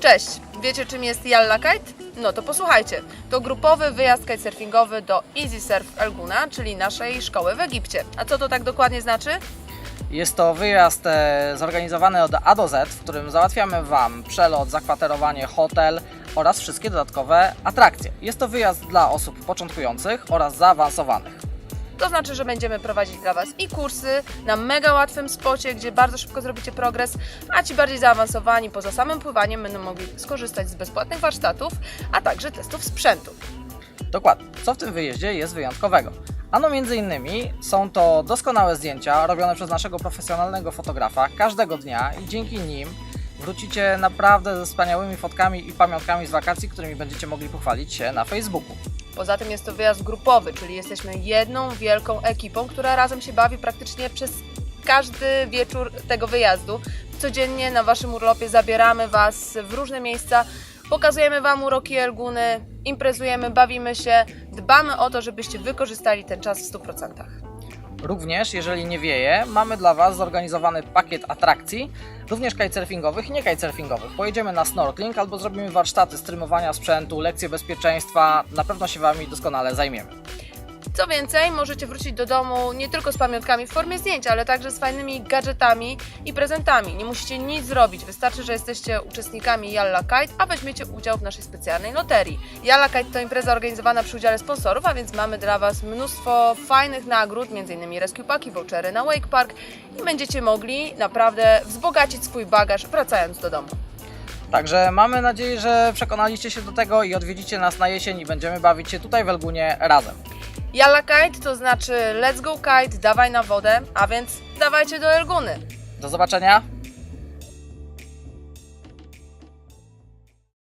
Cześć! Wiecie czym jest Yalla Kite? No to posłuchajcie. To grupowy wyjazd kitesurfingowy do Easy Surf Elguna, czyli naszej szkoły w Egipcie. A co to tak dokładnie znaczy? Jest to wyjazd e, zorganizowany od A do Z, w którym załatwiamy Wam przelot, zakwaterowanie, hotel oraz wszystkie dodatkowe atrakcje. Jest to wyjazd dla osób początkujących oraz zaawansowanych. To znaczy, że będziemy prowadzić dla Was i kursy na mega łatwym spocie, gdzie bardzo szybko zrobicie progres, a ci bardziej zaawansowani poza samym pływaniem będą mogli skorzystać z bezpłatnych warsztatów, a także testów sprzętu. Dokładnie. Co w tym wyjeździe jest wyjątkowego? Ano między innymi są to doskonałe zdjęcia robione przez naszego profesjonalnego fotografa każdego dnia i dzięki nim wrócicie naprawdę ze wspaniałymi fotkami i pamiątkami z wakacji, którymi będziecie mogli pochwalić się na Facebooku. Poza tym jest to wyjazd grupowy, czyli jesteśmy jedną wielką ekipą, która razem się bawi praktycznie przez każdy wieczór tego wyjazdu. Codziennie na Waszym urlopie zabieramy Was w różne miejsca, pokazujemy Wam uroki Elguny, imprezujemy, bawimy się, dbamy o to, żebyście wykorzystali ten czas w 100%. Również, jeżeli nie wieje, mamy dla Was zorganizowany pakiet atrakcji, również kitesurfingowych i nie kitesurfingowych. Pojedziemy na snorkeling albo zrobimy warsztaty streamowania sprzętu, lekcje bezpieczeństwa. Na pewno się Wami doskonale zajmiemy. Co więcej, możecie wrócić do domu nie tylko z pamiątkami w formie zdjęć, ale także z fajnymi gadżetami i prezentami. Nie musicie nic zrobić, wystarczy, że jesteście uczestnikami Yalla Kite, a weźmiecie udział w naszej specjalnej loterii. Yalla Kite to impreza organizowana przy udziale sponsorów, a więc mamy dla Was mnóstwo fajnych nagród, m.in. rescue paki, vouchery na Wake Park i będziecie mogli naprawdę wzbogacić swój bagaż wracając do domu. Także mamy nadzieję, że przekonaliście się do tego i odwiedzicie nas na jesień i będziemy bawić się tutaj w Elgunie razem. Yalla Kite to znaczy let's go kite, dawaj na wodę, a więc dawajcie do Elguny. Do zobaczenia!